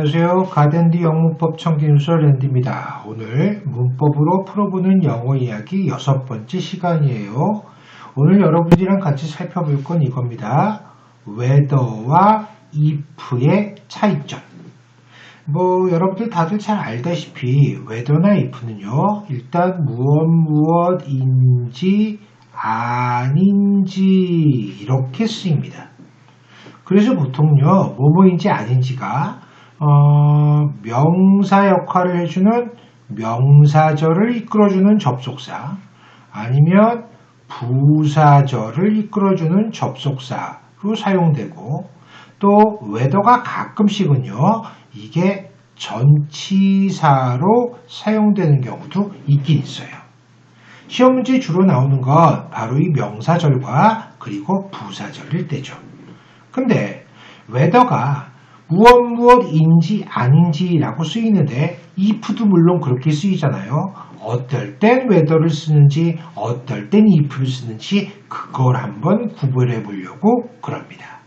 안녕하세요. 가덴디 영문법 청기뉴스 랜디입니다. 오늘 문법으로 풀어보는 영어 이야기 여섯 번째 시간이에요. 오늘 여러분들이랑 같이 살펴볼 건 이겁니다. whether와 if의 차이점. 뭐 여러분들 다들 잘 알다시피 whether나 if는요. 일단 무엇 무엇인지 아닌지 이렇게 쓰입니다. 그래서 보통요, 뭐뭐인지 아닌지가, 어, 명사 역할을 해주는 명사절을 이끌어주는 접속사, 아니면 부사절을 이끌어주는 접속사로 사용되고, 또, 웨더가 가끔씩은요, 이게 전치사로 사용되는 경우도 있긴 있어요. 시험 문제에 주로 나오는 건 바로 이 명사절과 그리고 부사절일 때죠. 근데 웨더가 무엇 무엇인지 아닌지라고 쓰이는데 if도 물론 그렇게 쓰이잖아요. 어떨 땐 웨더를 쓰는지 어떨 땐 if를 쓰는지 그걸 한번 구별해 보려고 그럽니다.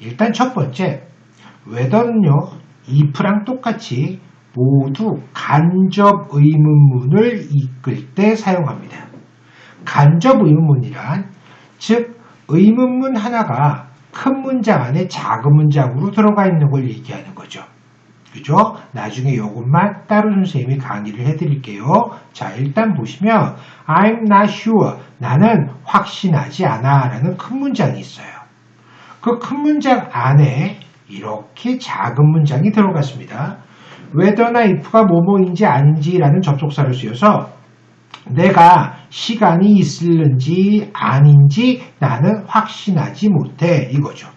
일단 첫 번째 웨더는요 if랑 똑같이 모두 간접 의문문을 이끌 때 사용합니다. 간접 의문문이란 즉 의문문 하나가 큰 문장 안에 작은 문장으로 들어가 있는 걸 얘기하는 거죠. 그죠? 나중에 이것만 따로 선생님이 강의를 해드릴게요. 자, 일단 보시면 I'm not sure. 나는 확신하지 않아. 라는 큰 문장이 있어요. 그 큰 문장 안에 이렇게 작은 문장이 들어갔습니다. whether나 if가 뭐뭐인지 아닌지라는 접속사를 쓰여서 내가 시간이 있을는지 아닌지 나는 확신하지 못해 이거죠.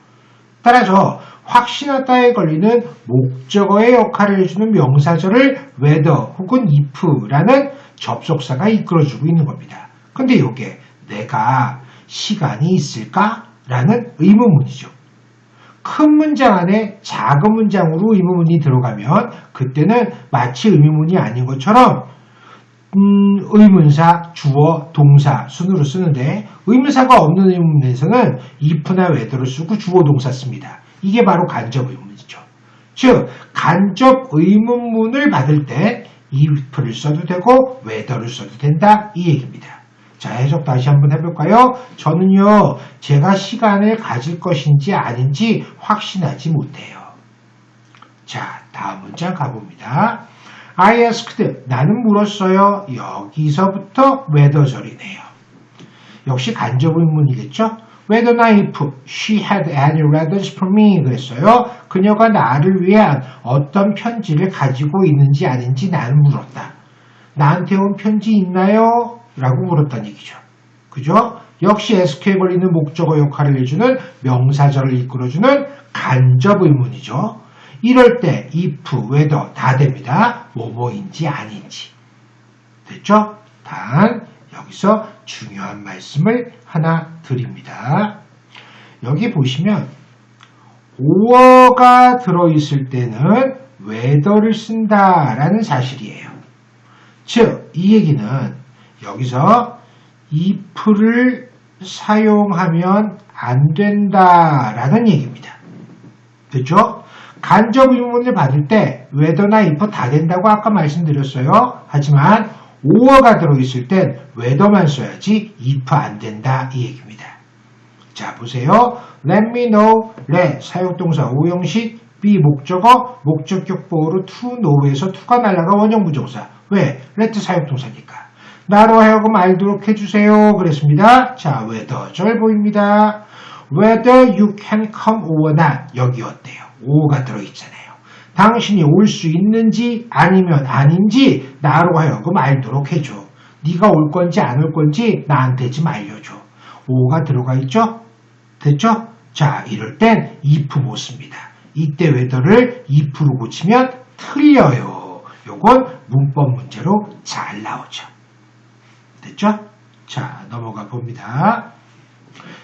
따라서 확신하다에 걸리는 목적어의 역할을 해주는 명사절을 whether 혹은 if라는 접속사가 이끌어주고 있는 겁니다. 근데 이게 내가 시간이 있을까? 라는 의문문이죠. 큰 문장 안에 작은 문장으로 의문문이 들어가면 그때는 마치 의문문이 아닌 것처럼 음, 의문사, 주어, 동사 순으로 쓰는데 의문사가 없는 의문에서는 if나 whether를 쓰고 주어, 동사 씁니다. 이게 바로 간접 의문이죠. 즉 간접 의문문을 받을 때 if를 써도 되고 whether를 써도 된다 이 얘기입니다. 자 해석 다시 한번 해볼까요? 저는요 제가 시간을 가질 것인지 아닌지 확신하지 못해요. 자 다음 문장 가봅니다. I asked. 나는 물었어요. 여기서부터 whether절이네요. 역시 간접 의문이겠죠? whether if she had any letters for me 그랬어요. 그녀가 나를 위한 어떤 편지를 가지고 있는지 아닌지 나는 물었다. 나한테 온 편지 있나요? 라고 물었다는 얘기죠. 그죠? 역시 걸리는 목적어 역할을 해주는 명사절을 이끌어주는 간접 의문이죠. 이럴 때 if, whether 다 됩니다. 뭐뭐인지 아닌지. 됐죠? 단 여기서 중요한 말씀을 하나 드립니다. 여기 보시면 오어가 들어있을 때는 whether를 쓴다라는 사실이에요. 즉, 이 얘기는 여기서 if를 사용하면 안 된다라는 얘기입니다. 됐죠? 간접 의문을 받을 때 whether나 if 다 된다고 아까 말씀드렸어요. 하지만 오어가 들어있을 땐 whether만 써야지 if 안 된다 이 얘기입니다. 자 보세요. let me know let 사용동사 오형식 be 목적어 목적격 보호로 to know에서 to가 날라가 원형 부정사 왜? let 사용동사니까 나로 하여금 알도록 해주세요 그랬습니다. 자 whether 절 보입니다. whether you can come or not 여기 어때요? 5가 들어있잖아요. 당신이 올 수 있는지 아니면 아닌지 나로 하여금 알도록 해줘. 네가 올 건지 안 올 건지 나한테 좀 알려줘. 5가 들어가 있죠? 됐죠? 자 이럴 땐 if 못 씁니다. 이때 웨더를 if로 고치면 틀려요. 요건 문법 문제로 잘 나오죠. 됐죠? 자 넘어가 봅니다.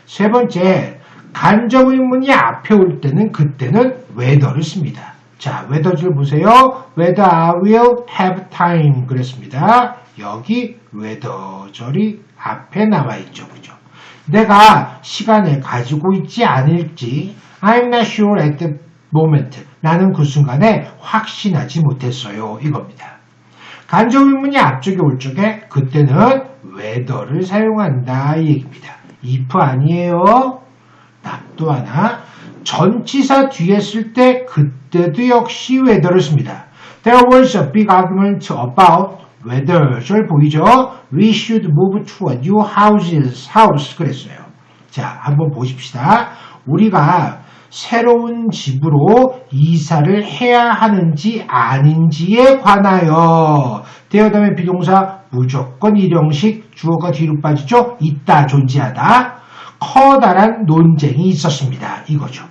세 번째 간접 의문이 앞에 올 때는 그때는 whether를 씁니다. 자, whether줄 보세요. whether I will have time 그랬습니다. 여기 whether절이 앞에 나와 있죠. 그죠? 내가 시간을 가지고 있지 않을지 I'm not sure at the moment. 나는 그 순간에 확신하지 못했어요. 이겁니다. 간접 의문이 앞쪽에 올 적에 그때는 whether를 사용한다 이 얘기입니다. if 아니에요. 답도 하나. 전치사 뒤에 쓸 때 그때도 역시 whether를 씁니다. There was a big argument about whether 절 보이죠? We should move to a new houses, house 그랬어요. 자, 한번 보십시다. 우리가 새로운 집으로 이사를 해야 하는지 아닌지에 관하여 대어 다음에 비동사 무조건 일형식 주어가 뒤로 빠지죠. 있다 존재하다 커다란 논쟁이 있었습니다. 이거죠.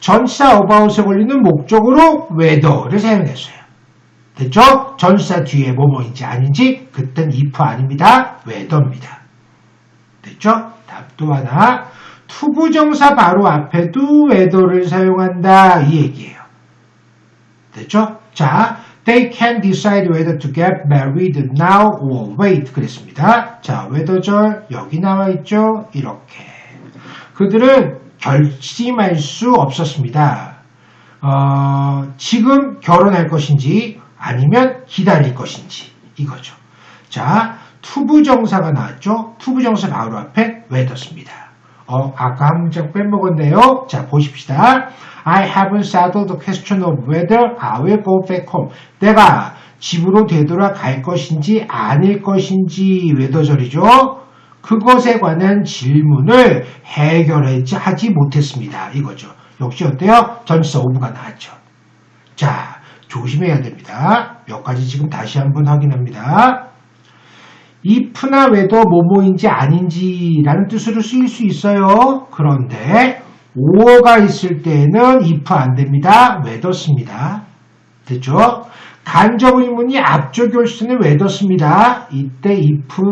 전사 어바웃에 걸리는 목적으로 whether를 사용했어요. 됐죠? 전사 뒤에 뭐뭐인지 아닌지 그땐 if 아닙니다. whether입니다. 됐죠? 답도 하나 투부정사 바로 앞에도 whether를 사용한다 이 얘기예요. 됐죠? 자, they can decide whether to get married now or wait 그랬습니다. 자, whether절 여기 나와 있죠? 이렇게. 그들은 결심할 수 없었습니다. 어, 지금 결혼할 것인지 아니면 기다릴 것인지 이거죠. 자, 투부정사가 나왔죠? 투부정사 바로 앞에 whether입니다. 어, 아까 한 문장 빼먹었네요. 자, 보십시다. I haven't settled the question of whether I will go back home. 내가 집으로 되돌아갈 것인지 아닐 것인지 외도절이죠. 그것에 관한 질문을 해결하지 하지 못했습니다. 이거죠. 역시 어때요? 전치사 오브가 나왔죠. 자, 조심해야 됩니다. 몇 가지 지금 다시 한번 확인합니다. If나 whether 뭐뭐인지 아닌지라는 뜻으로 쓰일 수 있어요. 그런데 or가 있을 때는 if 안 됩니다. whether 씁니다. 됐죠? 간접 의문이 앞쪽에 올 때는 whether 씁니다. 이때 if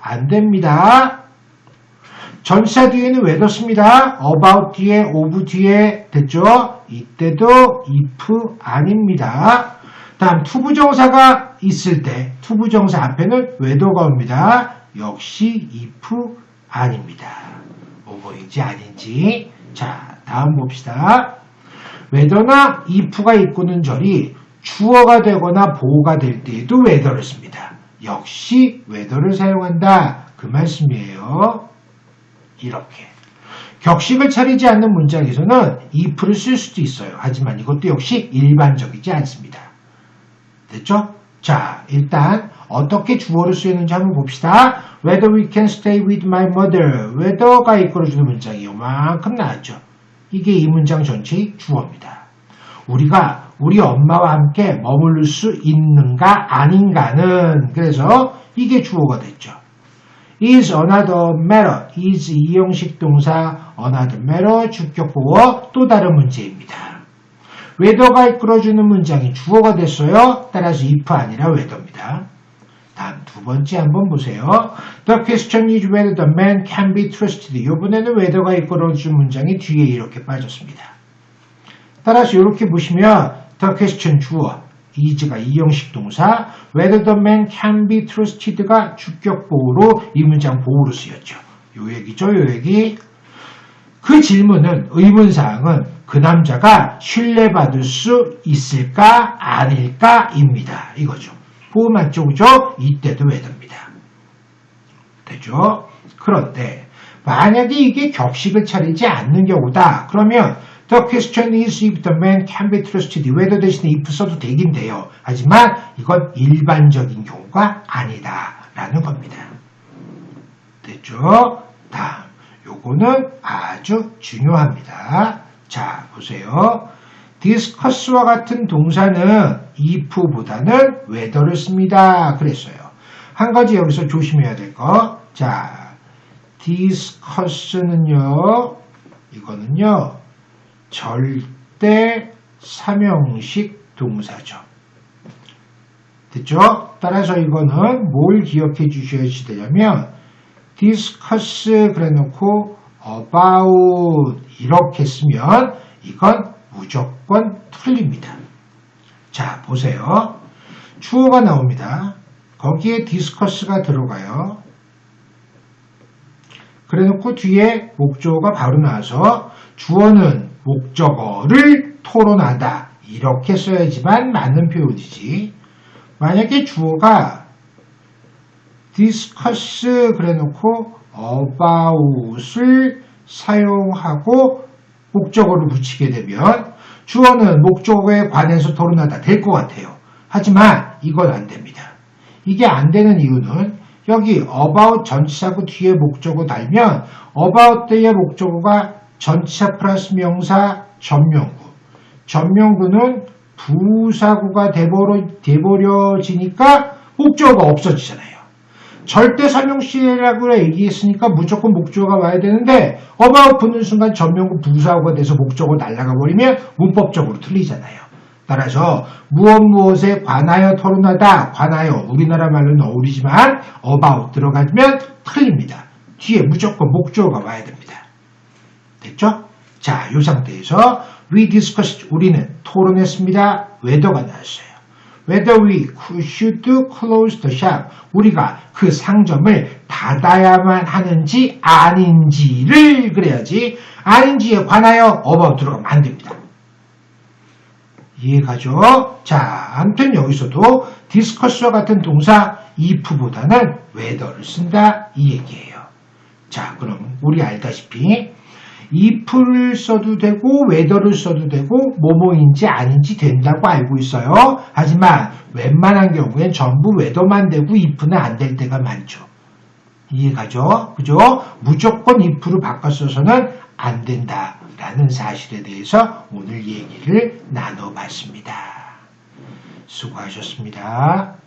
안 됩니다. 전사 뒤에는 whether 씁니다. about 뒤에 of 뒤에 됐죠? 이때도 if 아닙니다. 다음 투부정사가 있을 때 투부정사 앞에는 whether가 옵니다. 역시 if 아닙니다. 뭐뭐인지 아닌지 자 다음 봅시다. whether나 if가 있고는 절이 주어가 되거나 보호가 될 때에도 whether를 씁니다. 역시 whether를 사용한다 그 말씀이에요. 이렇게 격식을 차리지 않는 문장에서는 if를 쓸 수도 있어요. 하지만 이것도 역시 일반적이지 않습니다. 됐죠? 자, 일단 어떻게 주어를 쓰였는지 한번 봅시다. Whether we can stay with my mother. whether가 이끌어주는 문장이 요만큼 나왔죠. 이게 이 문장 전체의 주어입니다. 우리가 우리 엄마와 함께 머무를 수 있는가 아닌가는 그래서 이게 주어가 됐죠. is another matter. is 이형식 동사 another matter 주격 보어 또 다른 문제입니다. Whether가 이끌어주는 문장이 주어가 됐어요. 따라서 if 아니라 whether입니다. 다음 두 번째 한번 보세요. The question is whether the man can be trusted. 이번에는 whether가 이끌어준 문장이 뒤에 이렇게 빠졌습니다. 따라서 이렇게 보시면 the question 주어, is가 이형식 동사, whether the man can be trusted가 주격 보호로 이 문장 보호로 쓰였죠. 요 얘기죠, 요 얘기. 그 질문은 의문사항은 그 남자가 신뢰받을 수 있을까 아닐까입니다. 이거죠. 보호만 쪽이죠. 이때도 왜됩니다. 되죠? 그런데 만약에 이게 격식을 차리지 않는 경우다. 그러면 The question is if the man can be trusted. whether 대신에 if 써도 되긴 돼요. 하지만 이건 일반적인 경우가 아니다. 라는 겁니다. 됐죠? 다음. 요거는 아주 중요합니다. 자, 보세요. discuss와 같은 동사는 if보다는 whether를 씁니다. 그랬어요. 한 가지 여기서 조심해야 될 거. 자, discuss는요, 이거는요, 절대 삼형식 동사죠. 됐죠? 따라서 이거는 뭘 기억해 주셔야지 되냐면, discuss 그래 놓고 about 이렇게 쓰면 이건 무조건 틀립니다. 자, 보세요. 주어가 나옵니다. 거기에 discuss가 들어가요. 그래 놓고 뒤에 목적어가 바로 나와서 주어는 목적어를 토론하다 이렇게 써야지만 맞는 표현이지. 만약에 주어가 discuss 그래 놓고 about을 사용하고 목적어를 붙이게 되면 주어는 목적어에 관해서 토론하다 될 것 같아요. 하지만 이건 안 됩니다. 이게 안 되는 이유는 여기 about 전치사고 뒤에 목적어 달면 about 때의 목적어가 전치사 플러스 명사 전명구 전명구는 부사구가 돼버려, 돼버려지니까 목적어가 없어지잖아요. 절대 설명시라고 얘기했으니까 무조건 목적어가 와야 되는데 about 붙는 순간 전명구 부사구가 돼서 목적어 날아가 버리면 문법적으로 틀리잖아요. 따라서 무엇 무엇에 관하여 토론하다 관하여 우리나라 말로는 어울리지만 about 들어가면 틀립니다. 뒤에 무조건 목적어가 와야 됩니다. 됐죠? 자, 이 상태에서 we discussed 우리는 토론했습니다. whether가 나왔어요. Whether we should close the shop 우리가 그 상점을 닫아야만 하는지 아닌지를 그래야지 아닌지에 관하여 about 들어가면 안 됩니다. 이해가죠? 자, 아무튼 여기서도 discuss와 같은 동사 if보다는 whether를 쓴다 이 얘기예요. 자, 그럼 우리 알다시피 if를 써도 되고 whether를 써도 되고 뭐뭐인지 아닌지 된다고 알고 있어요. 하지만 웬만한 경우엔 전부 whether만 되고 if는 안 될 때가 많죠. 이해가죠? 그죠? 무조건 if로 바꿔 써서는 안 된다라는 사실에 대해서 오늘 얘기를 나눠봤습니다. 수고하셨습니다.